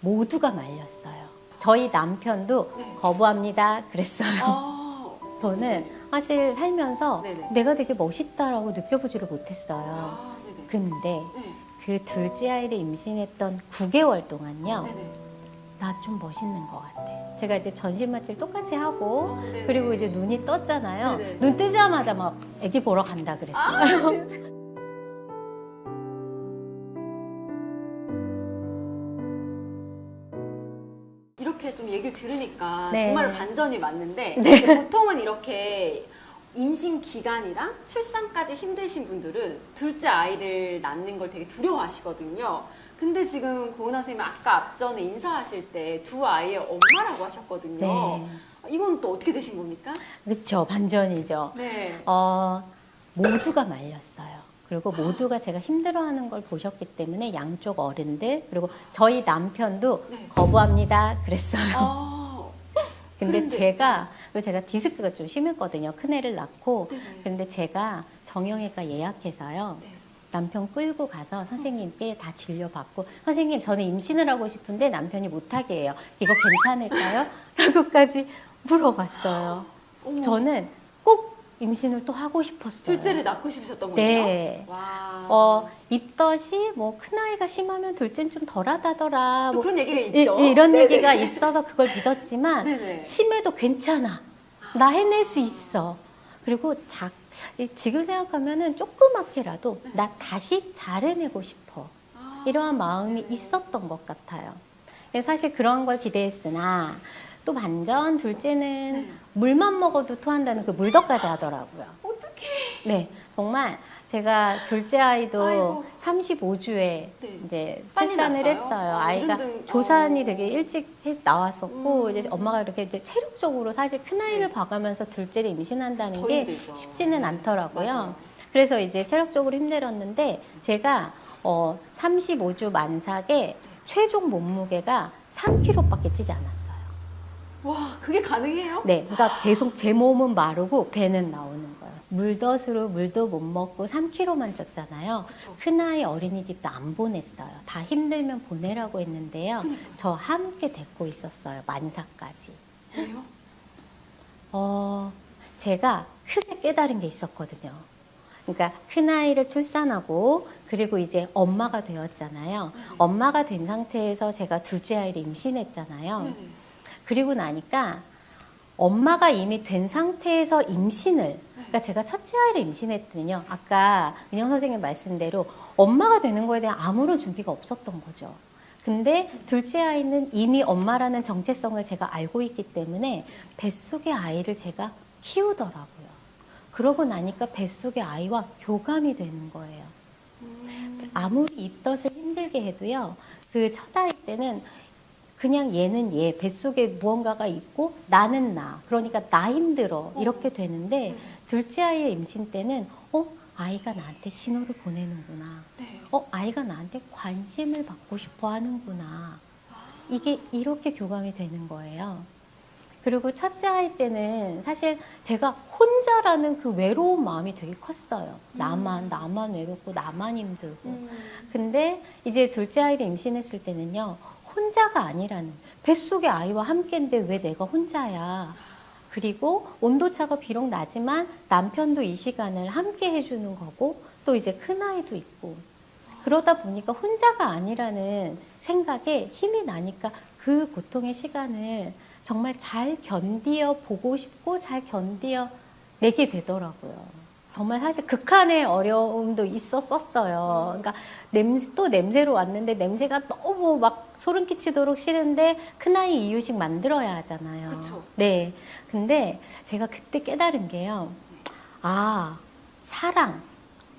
모두가 말렸어요. 저희 남편도 네. 거부합니다. 그랬어요. 아, 저는 사실 살면서 네네. 내가 되게 멋있다라고 느껴보지를 못했어요. 아. 근데 네. 그 둘째 아이를 임신했던 9개월 동안요. 네네. 나좀 멋있는 것 같아. 제가 이제 전신 마취를 똑같이 하고 아. 그리고 이제 눈이 떴잖아요. 네네. 눈 뜨자마자 막 아기 보러 간다 그랬어요. 아, 이렇게 좀 얘기를 들으니까 네. 정말 반전이 맞는데 네. 보통은 이렇게 임신 기간이랑 출산까지 힘드신 분들은 둘째 아이를 낳는 걸 되게 두려워하시거든요. 근데 지금 고은하 선생님 아까 앞전에 인사하실 때 두 아이의 엄마라고 하셨거든요. 네. 이건 또 어떻게 되신 겁니까? 그렇죠. 반전이죠. 네. 어, 모두가 말렸어요. 그리고 모두가 제가 힘들어하는 걸 보셨기 때문에 양쪽 어른들 그리고 저희 남편도 네. 거부합니다. 그랬어요. 아, 근데 그런데- 제가 그리고 제가 디스크가 좀 심했거든요. 큰 애를 낳고 네네. 근데 제가 정형외과 예약해서요. 네. 남편 끌고 가서 선생님께 다 진료받고 선생님 저는 임신을 하고 싶은데 남편이 못하게 해요. 이거 괜찮을까요? 라고까지 물어봤어요. 어머, 저는 꼭 임신을 또 하고 싶었어요. 둘째를 낳고 싶으셨던 거예요? 네. 와. 어, 입덧이 뭐 큰아이가 심하면 둘째는 좀 덜하다더라. 또뭐 그런 얘기가 이, 있죠. 이런 네네. 얘기가 있어서 그걸 믿었지만 네네. 심해도 괜찮아. 나 해낼 수 있어. 그리고 작, 이- 지금 생각하면은 조그맣게라도 나 다시 잘 해내고 싶어. 아, 이러한 마음이 네. 있었던 것 같아요. 사실 그런 걸 기대했으나 또 반전 둘째는 네. 물만 먹어도 토한다는 그 물덕까지 하더라고요. 어떡해. 네, 정말 제가 둘째 아이도 아이고. 35주에 네. 이제 출산을? 했어요. 아, 아이가 등- 조산이 어. 되게 일찍 해- 나왔었고 음. 이제 엄마가 이렇게 이제 체력적으로 사실 큰 아이를 네. 봐가면서 둘째를 임신한다는 더게 힘들죠. 쉽지는 않더라고요. 맞아요. 그래서 이제 체력적으로 힘들었는데 제가 어 35주 만삭에 최종 몸무게가 3kg밖에 찌지 않았어요. 와, 그게 가능해요? 네, 그러니까 계속 제 몸은 마르고 배는 나오는 거예요. 물덧으로 물도 못 먹고 3kg만 쪘잖아요. 그쵸. 큰아이 어린이집도 안 보냈어요. 다 힘들면 보내라고 했는데요. 그니까. 저 함께 데리고 있었어요. 만사까지. 왜요? 어, 제가 크게 깨달은 게 있었거든요. 그러니까 큰아이를 출산하고 그리고 이제 엄마가 되었잖아요. 네네. 엄마가 된 상태에서 제가 둘째 아이를 임신했잖아요. 네네. 그리고 나니까 엄마가 이미 된 상태에서 임신을 그러니까 제가 첫째 아이를 임신했더니요. 아까 민영 선생님 말씀대로 엄마가 되는 거에 대한 아무런 준비가 없었던 거죠. 근데 둘째 아이는 이미 엄마라는 정체성을 제가 알고 있기 때문에 뱃속의 아이를 제가 키우더라고요. 그러고 나니까 뱃속의 아이와 교감이 되는 거예요. 음, 아무리 입덧을 힘들게 해도요. 그 첫 아이 때는 그냥 얘는 얘 뱃속에 무언가가 있고 나는 나. 그러니까 나 힘들어. 이렇게 되는데 네. 둘째 아이의 임신 때는 어 아이가 나한테 신호를 보내는구나. 네. 어 아이가 나한테 관심을 받고 싶어 하는구나. 이게 이렇게 교감이 되는 거예요. 그리고 첫째 아이 때는 사실 제가 혼자라는 그 외로운 마음이 되게 컸어요. 나만 나만 외롭고 나만 힘들고. 음, 근데 이제 둘째 아이를 임신했을 때는요, 혼자가 아니라는, 뱃속의 아이와 함께인데 왜 내가 혼자야. 그리고 온도차가 비록 나지만 남편도 이 시간을 함께 해주는 거고, 또 이제 큰아이도 있고. 그러다 보니까 혼자가 아니라는 생각에 힘이 나니까 그 고통의 시간을 정말 잘 견디어 보고 싶고 잘 견디어 내게 되더라고요. 정말 사실 극한의 어려움도 있었었어요. 그러니까 냄새, 또 냄새로 왔는데 냄새가 너무 막 소름 끼치도록 싫은데 큰아이 이유식 만들어야 하잖아요. 그쵸. 네. 근데 제가 그때 깨달은 게요. 아, 사랑.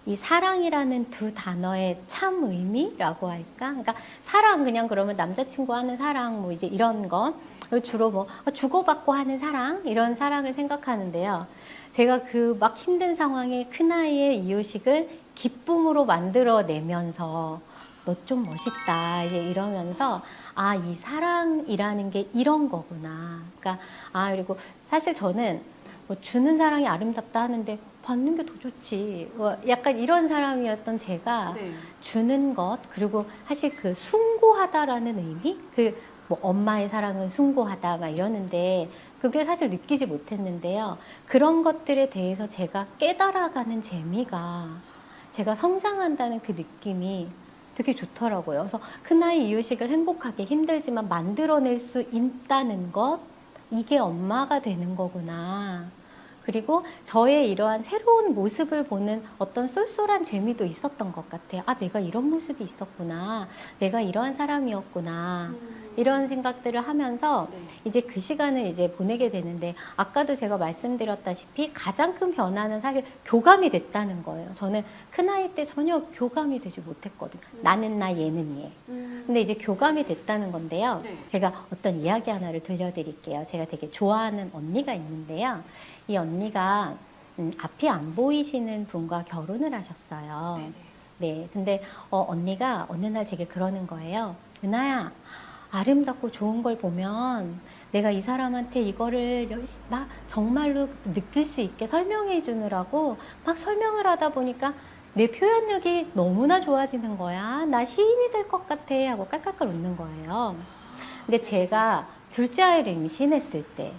이 사랑이라는 두 단어의 참 의미라고 할까? 그러니까 사랑 그냥 그러면 남자친구 하는 사랑 뭐 이제 이런 거 그리고 주로 뭐 주고받고 하는 사랑 이런 사랑을 생각하는데요. 제가 그 막 힘든 상황에 큰아이의 이유식을 기쁨으로 만들어내면서 너 좀 멋있다 이제 이러면서 아 이 사랑이라는 게 이런 거구나. 그러니까 아 그리고 사실 저는 뭐 주는 사랑이 아름답다 하는데 받는 게 더 좋지. 뭐 약간 이런 사람이었던 제가 네. 주는 것 그리고 사실 그 숭고하다라는 의미 그 뭐 엄마의 사랑은 숭고하다 막 이러는데 그게 사실 느끼지 못했는데요 그런 것들에 대해서 제가 깨달아가는 재미가 제가 성장한다는 그 느낌이 되게 좋더라고요 그래서 큰아이 이유식을 행복하게 힘들지만 만들어낼 수 있다는 것 이게 엄마가 되는 거구나 그리고 저의 이러한 새로운 모습을 보는 어떤 쏠쏠한 재미도 있었던 것 같아요. 아, 내가 이런 모습이 있었구나. 내가 이러한 사람이었구나. 음. 이런 생각들을 하면서 네. 이제 그 시간을 이제 보내게 되는데 아까도 제가 말씀드렸다시피 가장 큰 변화는 사실 교감이 됐다는 거예요. 저는 큰 아이 때 전혀 교감이 되지 못했거든요. 나는 나, 얘는 얘. 음. 근데 이제 교감이 됐다는 건데요. 네. 제가 어떤 이야기 하나를 들려드릴게요. 제가 되게 좋아하는 언니가 있는데요. 이 언니가 음, 앞이 안 보이시는 분과 결혼을 하셨어요. 네네. 네. 근데 어, 언니가 어느 날 제게 그러는 거예요. 은하야, 아름답고 좋은 걸 보면 내가 이 사람한테 이거를 막 정말로 느낄 수 있게 설명해 주느라고 막 설명을 하다 보니까 내 표현력이 너무나 좋아지는 거야. 나 시인이 될 것 같아. 하고 깔깔깔 웃는 거예요. 근데 제가 둘째 아이를 임신했을 때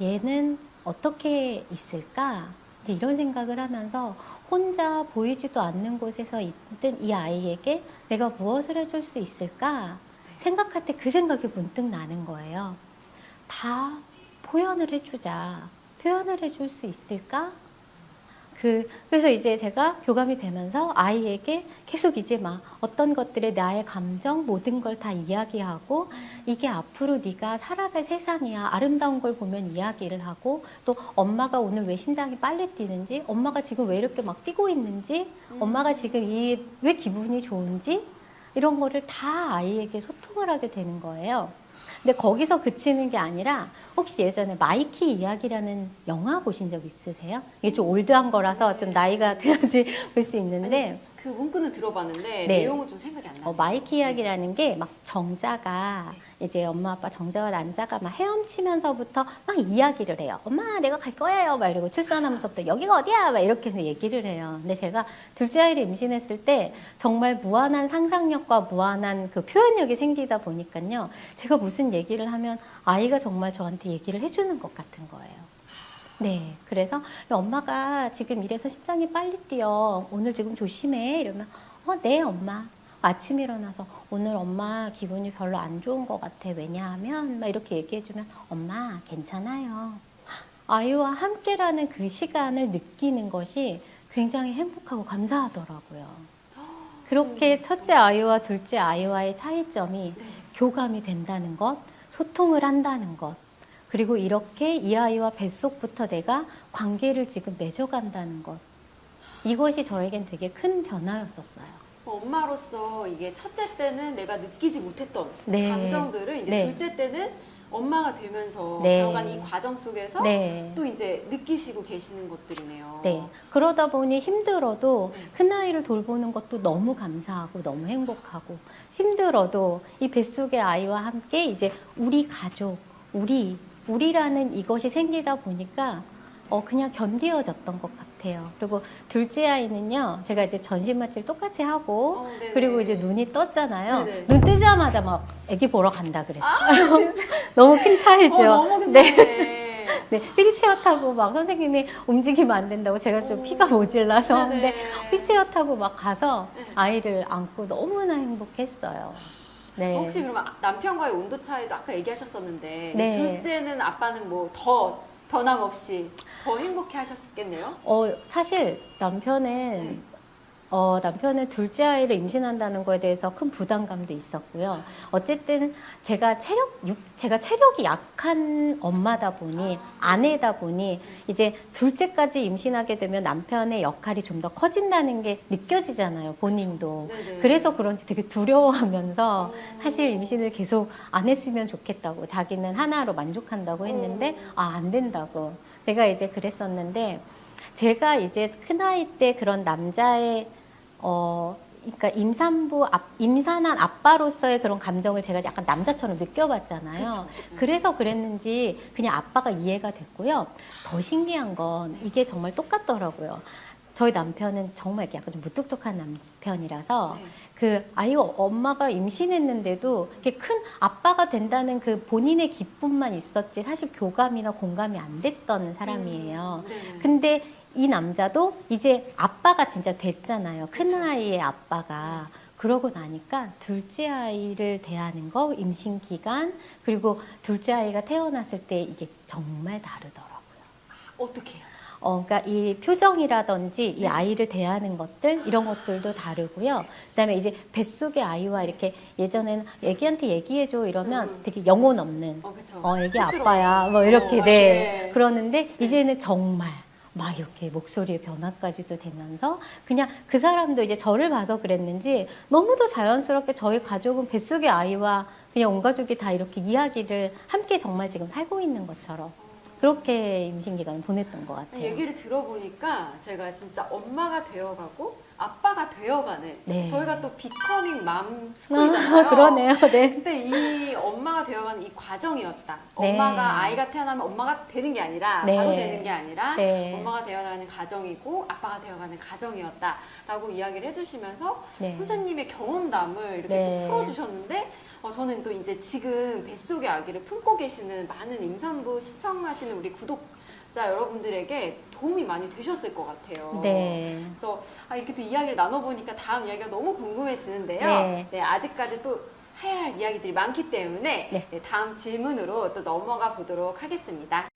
얘는 어떻게 있을까? 이런 생각을 하면서 혼자 보이지도 않는 곳에서 있던 이 아이에게 내가 무엇을 해줄 수 있을까? 생각할 때 그 생각이 문득 나는 거예요. 다 표현을 해주자. 표현을 해줄 수 있을까? 그, 그래서 이제 제가 교감이 되면서 아이에게 계속 이제 막 어떤 것들에 나의 감정, 모든 걸 다 이야기하고 이게 앞으로 네가 살아갈 세상이야. 아름다운 걸 보면 이야기를 하고 또 엄마가 오늘 왜 심장이 빨리 뛰는지, 엄마가 지금 왜 이렇게 막 뛰고 있는지, 엄마가 지금 이 왜 기분이 좋은지 이런 거를 다 아이에게 소통을 하게 되는 거예요. 근데 거기서 그치는 게 아니라 혹시 예전에 마이키 이야기라는 영화 보신 적 있으세요? 이게 좀 올드한 거라서 좀 나이가 돼야지 볼 수 있는데 아니, 그 문구는 들어봤는데 네. 내용은 좀 생각이 안 나요. 어, 마이키 이야기라는 게 막 정자가 이제 엄마 아빠 정자와 난자가 막 헤엄치면서부터 막 이야기를 해요. 엄마 내가 갈 거예요. 막 이러고 출산하면서부터 여기가 어디야? 막 이렇게 해서 얘기를 해요. 근데 제가 둘째 아이를 임신했을 때 정말 무한한 상상력과 무한한 그 표현력이 생기다 보니까요. 제가 무슨 얘기를 하면 아이가 정말 저한테 얘기를 해주는 것 같은 거예요. 네, 그래서 엄마가 지금 이래서 심장이 빨리 뛰어. 오늘 지금 조심해. 이러면 어, 네, 엄마. 아침에 일어나서 오늘 엄마 기분이 별로 안 좋은 것 같아. 왜냐하면 막 이렇게 얘기해주면 엄마 괜찮아요. 아이와 함께라는 그 시간을 느끼는 것이 굉장히 행복하고 감사하더라고요. 그렇게 첫째 아이와 둘째 아이와의 차이점이 네. 교감이 된다는 것, 소통을 한다는 것, 그리고 이렇게 이 아이와 뱃속부터 내가 관계를 지금 맺어간다는 것. 이것이 저에겐 되게 큰 변화였었어요. 어, 엄마로서 이게 첫째 때는 내가 느끼지 못했던 네. 감정들을 이제 네. 둘째 때는 엄마가 되면서 네. 배워간 이 과정 속에서 네. 또 이제 느끼시고 계시는 것들이네요. 네. 그러다 보니 힘들어도 네. 큰아이를 돌보는 것도 너무 감사하고 너무 행복하고 힘들어도 이 뱃속의 아이와 함께 이제 우리 가족, 우리, 우리라는 이것이 생기다 보니까 어, 그냥 견디어졌던 것 같아요. 그리고 둘째 아이는요, 제가 이제 전신 마취를 똑같이 하고, 어. 그리고 이제 눈이 떴잖아요. 네네. 눈 뜨자마자 막 애기 보러 간다 그랬어요. 아, 진짜. 너무 큰 차이죠. 어, 너무 네. 네, 휠체어 타고 막 선생님이 움직이면 안 된다고 제가 좀 오. 피가 모질라서 네네. 근데 휠체어 타고 막 가서 네. 아이를 안고 너무나 행복했어요. 네. 혹시 그러면 남편과의 온도 차이도 아까 얘기하셨었는데 네. 둘째는 아빠는 뭐 더 변함없이 더 행복해 하셨겠네요? 어, 사실 남편은 네. 어, 남편은 둘째 아이를 임신한다는 거에 대해서 큰 부담감도 있었고요. 어쨌든 제가 체력, 육, 제가 체력이 약한 엄마다 보니, 아내다 보니, 이제 둘째까지 임신하게 되면 남편의 역할이 좀 더 커진다는 게 느껴지잖아요, 본인도. 네네. 그래서 그런지 되게 두려워하면서 음. 사실 임신을 계속 안 했으면 좋겠다고 자기는 하나로 만족한다고 했는데 음. 아안 된다고 내가 이제 그랬었는데 제가 이제 큰아이 때 그런 남자의 어 그러니까 임산부 앞, 임산한 아빠로서의 그런 감정을 제가 약간 남자처럼 느껴봤잖아요. 그쵸. 그래서 그랬는지 그냥 아빠가 이해가 됐고요. 더 신기한 건 이게 정말 똑같더라고요. 저희 남편은 정말 이렇게 약간 좀 무뚝뚝한 남편이라서 네. 그 아이가 엄마가 임신했는데도 이렇게 큰 아빠가 된다는 그 본인의 기쁨만 있었지 사실 교감이나 공감이 안 됐던 사람이에요. 네. 근데 이 남자도 이제 아빠가 진짜 됐잖아요. 큰 그쵸. 아이의 아빠가. 그러고 나니까 둘째 아이를 대하는 거, 임신 기간, 그리고 둘째 아이가 태어났을 때 이게 정말 다르더라고요. 어떻게 해요? 어, 그러니까 이 표정이라든지 이 네. 아이를 대하는 것들 이런 것들도 다르고요. 그다음에 이제 뱃속의 아이와 이렇게 예전에는 애기한테 얘기해줘 이러면 음. 되게 영혼 없는 어, 그쵸. 어, 애기. 아빠야 뭐 이렇게 어, 네 맞아요. 그러는데 이제는 정말 막 이렇게 목소리의 변화까지도 되면서 그냥 그 사람도 이제 저를 봐서 그랬는지 너무도 자연스럽게 저희 가족은 뱃속의 아이와 그냥 온 가족이 다 이렇게 이야기를 함께 정말 지금 살고 있는 것처럼 그렇게 임신 기간을 보냈던 것 같아요. 얘기를 들어보니까 제가 진짜 엄마가 되어가고 아빠가 되어가는 네. 저희가 또 비커밍 맘 스쿨이잖아요. 아, 그러네요. 네. 근데 이 엄마가 되어가는 이 과정이었다. 네. 엄마가 아이가 태어나면 엄마가 되는 게 아니라 네. 바로 되는 게 아니라 네. 엄마가 되어가는 과정이고 아빠가 되어가는 과정이었다라고 이야기를 해주시면서 네. 선생님의 경험담을 이렇게 네. 또 풀어주셨는데 어, 저는 또 이제 지금 뱃속의 아기를 품고 계시는 많은 임산부 시청하시는 우리 구독 자 여러분들에게 도움이 많이 되셨을 것 같아요. 네. 그래서 아, 이렇게 또 이야기를 나눠보니까 다음 이야기가 너무 궁금해지는데요. 네. 네, 아직까지 또 해야 할 이야기들이 많기 때문에 네. 네, 다음 질문으로 또 넘어가 보도록 하겠습니다.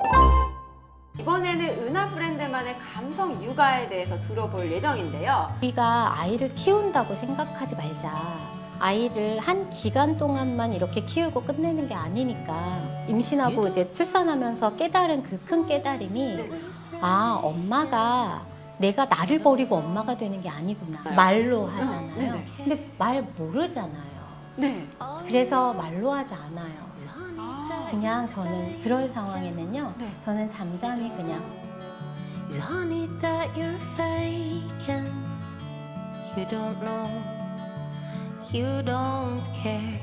이번에는 은하 브랜드만의 감성 육아에 대해서 들어볼 예정인데요. 우리가 아이를 키운다고 생각하지 말자. 아이를 한 기간 동안만 이렇게 키우고 끝내는 게 아니니까 임신하고 이제 출산하면서 깨달은 그 큰 깨달음이 네. 아 엄마가 내가 나를 버리고 엄마가 되는 게 아니구나 네. 말로 아, 하잖아요. 네네. 근데 말 모르잖아요. 네. 그래서 말로 하지 않아요. 아, 그냥 저는 그런 상황에는요. 네. 저는 잠잠히 그냥 honey that you're faking? You don't know, you don't care.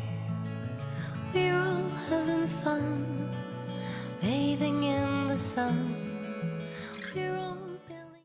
We're all having fun, bathing in the sun.